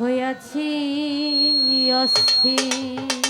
হইয়াছি অস্থির।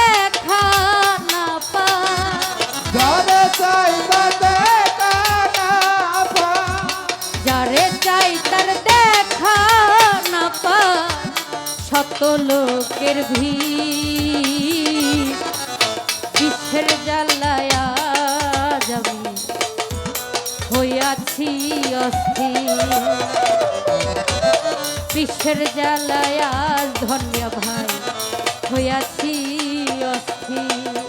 দেখা না যারে চাই তার দেখা লোকের ভিড় বিশ্বের জ্বালায়া যাবি হইয়াছি অস্থির বিশ্বের জ্বালায়া ধন্য ভাই। হইয়াছি অস্থির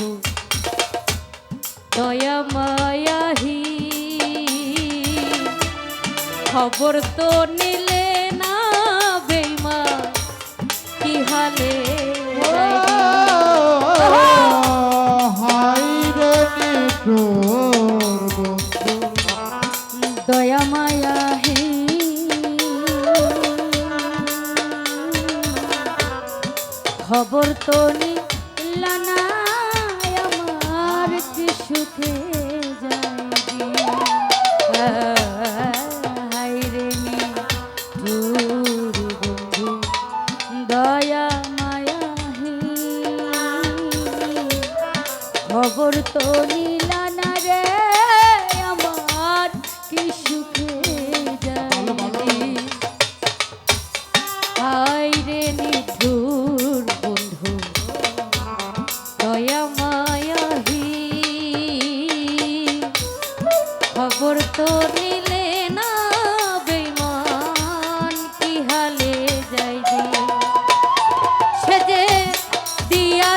বন্ধু দয়া খবর তো নিলে না বেমা কি হালে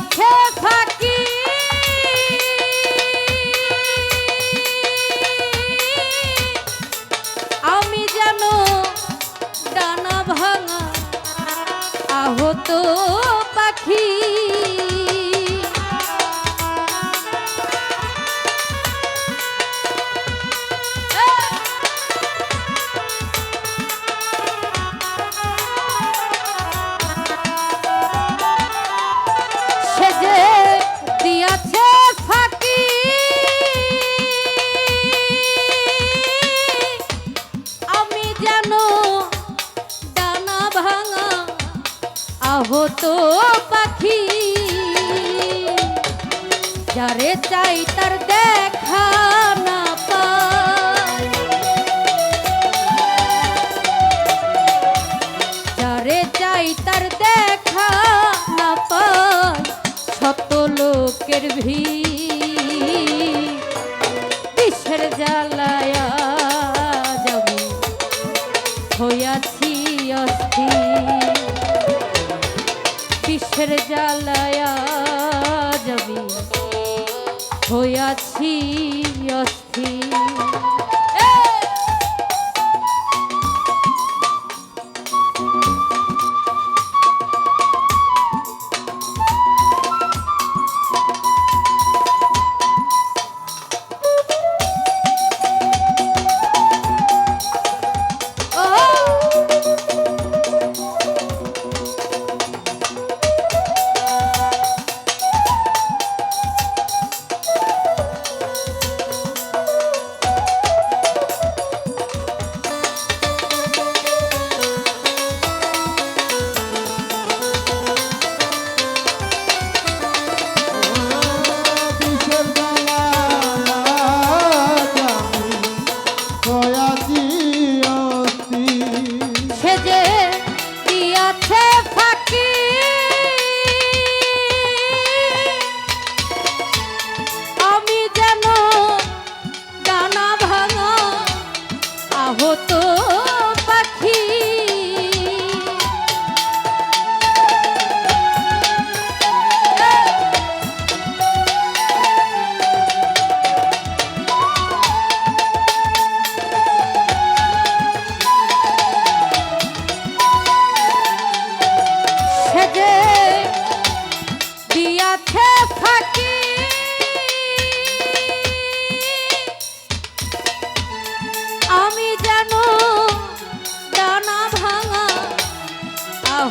care. হতো পাখি। যারে চাই তার দেখা। হইয়াছি অস্থির।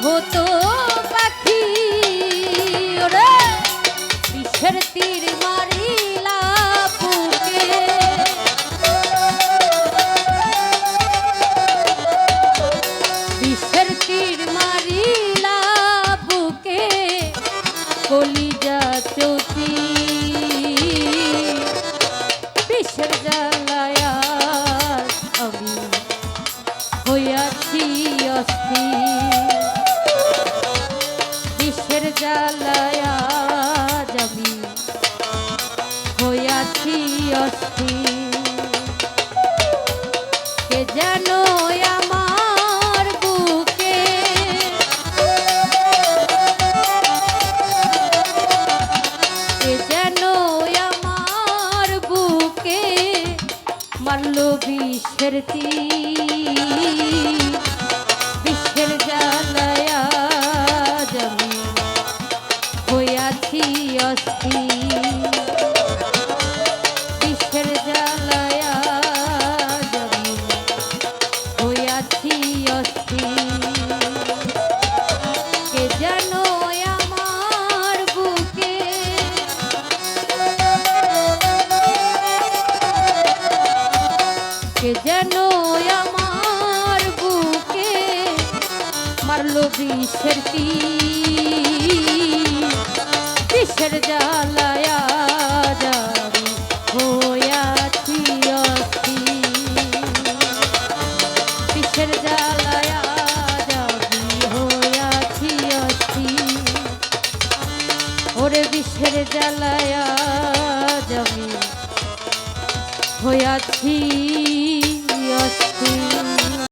হতো পাখি ওরা বিষের তীরে Ya no বিষের বিষের জ্বালায়া যাবি, হইয়াছি অস্থি। বিষের জ্বালায়া যাবি, হইয়াছি অস্থি। ওরে বিষের জ্বালায়া যাবি, হইয়াছি